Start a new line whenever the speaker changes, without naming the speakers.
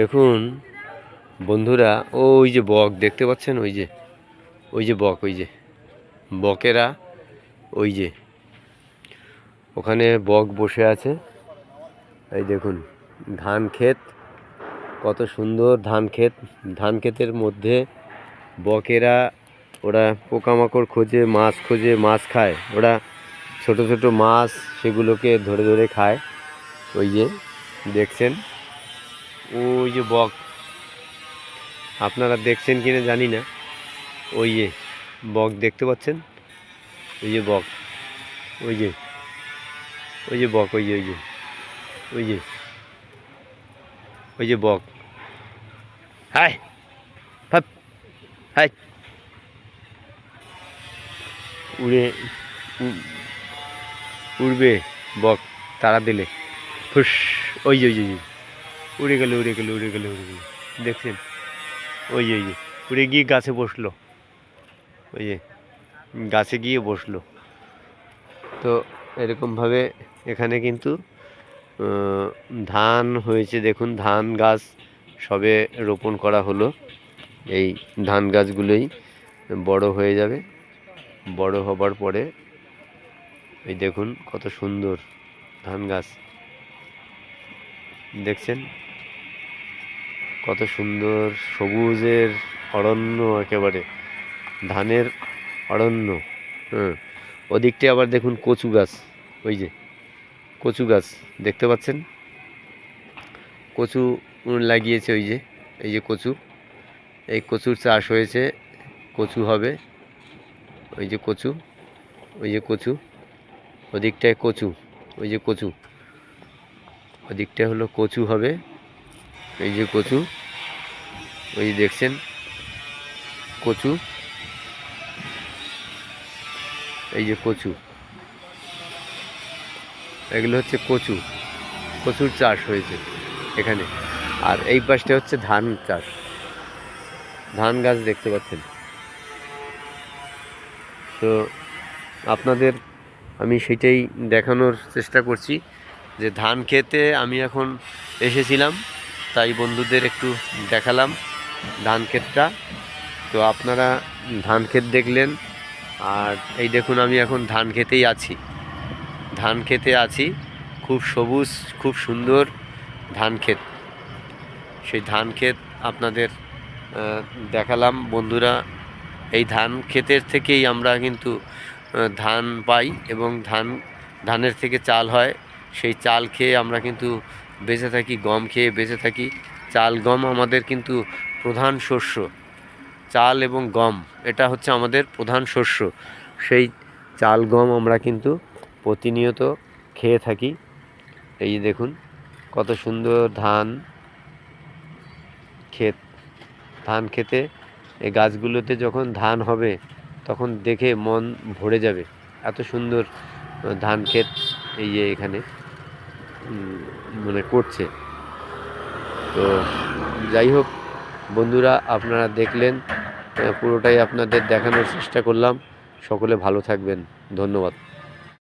দেখুন, বন্ধুরা ওই যে বক, দেখতে পাচ্ছেন? ওই যে ওই যে বক, ওই যে, বকেরা, ওই যে, ওখানে বক বসে আছে। এই দেখুন, ধান ক্ষেত, কত সুন্দর ধান ক্ষেত। ধান ক্ষেতের মধ্যে বকেরা, ওরা পোকামাকড় খোঁজে, মাছ খোঁজে, মাছ খায়। ওরা ছোট ছোট মাছ সেগুলোকে ধরে ধরে খায়। ওই যে, দেখছেন? ওই যে বক। আপনারা দেখছেন কিনা জানি না। ওই যে বক দেখতে পাচ্ছেন? ওই যে বক। ওই যে। ওই যে বক, ওই যে ওই যে। ওই যে। ওই যে বক। হাই! হাই! উড়ে উড়বে বক তারা দিলে। ফুস! ওই যে ওই যে। উড়ে গেল উড়ে গেল উড়ে গেল উড়ে গেল। দেখছেন? ওই ওই উড়ে গিয়ে গাছে বসল। ওই যে, গাছে গিয়ে বসল। তো এরকমভাবে এখানে কিন্তু ধান হয়েছে। দেখুন, ধান গাছ সবে রোপণ করা হলো। এই ধান গাছগুলোই বড় হয়ে যাবে। বড় হবার পরে, এই দেখুন কত সুন্দর ধান গাছ। দেখছেন? কত সুন্দর সবুজের অরণ্য একেবারে, ধানের অরণ্য হ্যাঁ ওদিকটায় আবার দেখুন কচু গাছ, ওই যে কচু গাছ, দেখতে পাচ্ছেন? কচু লাগিয়েছে ওই যে, এই যে কচু, এই কচুর চাষ হয়েছে, কচু হবে, ওই যে কচু, ওই যে কচু, ওদিকটায় কচু, ওই যে কচু, ওদিকটায় হলো কচু হবে। এই যে কচু, ওই দেখছেন, কচু, এই যে কচু, এগুলো হচ্ছে কচু, কচুর চাষ হয়েছে এখানে, আর এই পাশটা হচ্ছে ধান চাষ, ধান গাছ দেখতে পাচ্ছেন। তো আপনাদের আমি সেটাই দেখানোর চেষ্টা করছি যে ধান খেতে আমি এখন এসেছিলাম। তাই বন্ধুদের একটু দেখালাম ধান ক্ষেতটা তো আপনারা ধান ক্ষেত দেখলেন, আর এই দেখুন আমি এখন ধান খেতেই আছি। ধান খেতে আছি, খুব সবুজ, খুব সুন্দর ধান ক্ষেত সেই ধান ক্ষেত আপনাদের দেখালাম। বন্ধুরা, এই ধান ক্ষেতের থেকেই আমরা কিন্তু ধান পাই এবং ধান, ধানের থেকে চাল হয়। সেই চাল খেয়ে আমরা কিন্তু বেঁচে থাকি, গম খেয়ে বেঁচে থাকি। চাল, গম আমাদের কিন্তু প্রধান শস্য। চাল এবং গম, এটা হচ্ছে আমাদের প্রধান শস্য। সেই চাল, গম আমরা কিন্তু প্রতিনিয়ত খেয়ে থাকি। এই যে দেখুন, কত সুন্দর ধান ক্ষেত। ধান খেতে, এই গাছগুলোতে যখন ধান হবে, তখন দেখে মন ভরে যাবে। এত সুন্দর ধান ক্ষেত এই যে এখানে। মানে করছে। তো যাই হোক, বন্ধুরা, আপনারা দেখলেন পুরোটাই আপনাদের দেখানোর চেষ্টা করলাম। সকলে ভালো থাকবেন। ধন্যবাদ।